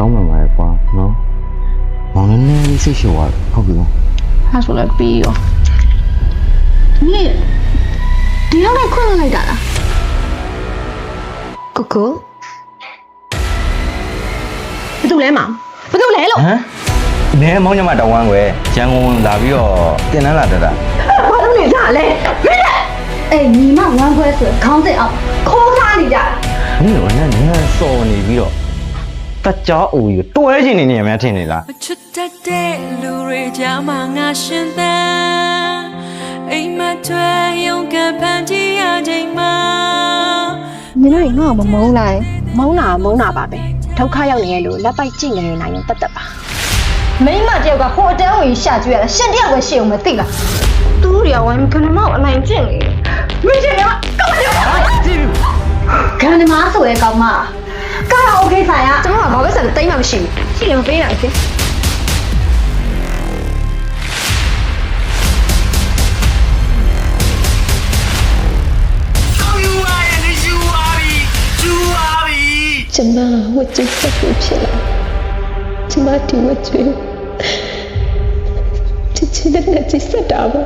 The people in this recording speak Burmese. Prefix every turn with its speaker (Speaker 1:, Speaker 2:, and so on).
Speaker 1: တောင်းပန်ပါရဲ့ကွာနော်မောင်လည်းနည်းနည်းစိတ်ရှည်သွားတယ်ဟုတ်ပြီလား
Speaker 2: အဲ့ဆိုလည်းပြီးရောဒီဒီရောက်နဲ့ခွင့်လိုက်တာလားကိုကိုဘာတူလဲမဘာတူလဲလို့
Speaker 1: ဟမ်နဲမောင်ညမတောင်းဝမ်းကွယ်ရန်ကုန်လာပြီးတော့တင်တန်းလာတတ်တာ
Speaker 2: ဘာလို့နေကြလဲမင်းလက်အေးညီမဝမ်းခွဲဆိုခေါင်းစဉ်အောင်ခိုးထားနေကြတာ
Speaker 1: မင်းကလည်းနည်းနည်းစော်နေပြီးတော့ တက်ကြောအူကြီးတွဲချင်နေနေရများထင်နေလား
Speaker 3: မချစ်တတ်တဲ့လူတွေကြားမှာငါရှင်သန်အိမ်မထွဲရုံကဖန်တီးရချိန်မှာ
Speaker 2: နင်တို့ငါ့ကိုမမုန်းလိုက်မုန်းတာမုန်းတာပါပဲဒုက္ခရောက်နေရလို့လက်ပိုက်ကြည့်နေနေနိုင်ရင်တတ်တတ်ပါ
Speaker 4: မိမတယောက်ကဟိုအတန်းဝင်ရှာကျွေးရတာရှင်တယောက်ပဲရှေ့အောင်မသိလားသူတို့တွေကဝိုင်းခဏမောက်အနိုင်ကျင့်နေတယ်မင်းရှင်ကကောင်းတယ်ခဏမဆိုရဲကောင်းမကာရာ โอเคဆိုင်อ่ะကျွန်တော်ကဘာပဲဆက်တိတ်မှမရှိဘူးရှိရင်မပေးနိုင်ဘူး
Speaker 5: ကျမဝတ်ကျဆက်ကိုဖြစ်လာကျမဒီဝတ်ကျွေးချစ်ချစ်တဲ့နဲ့ချစ်ဆက်တာပါ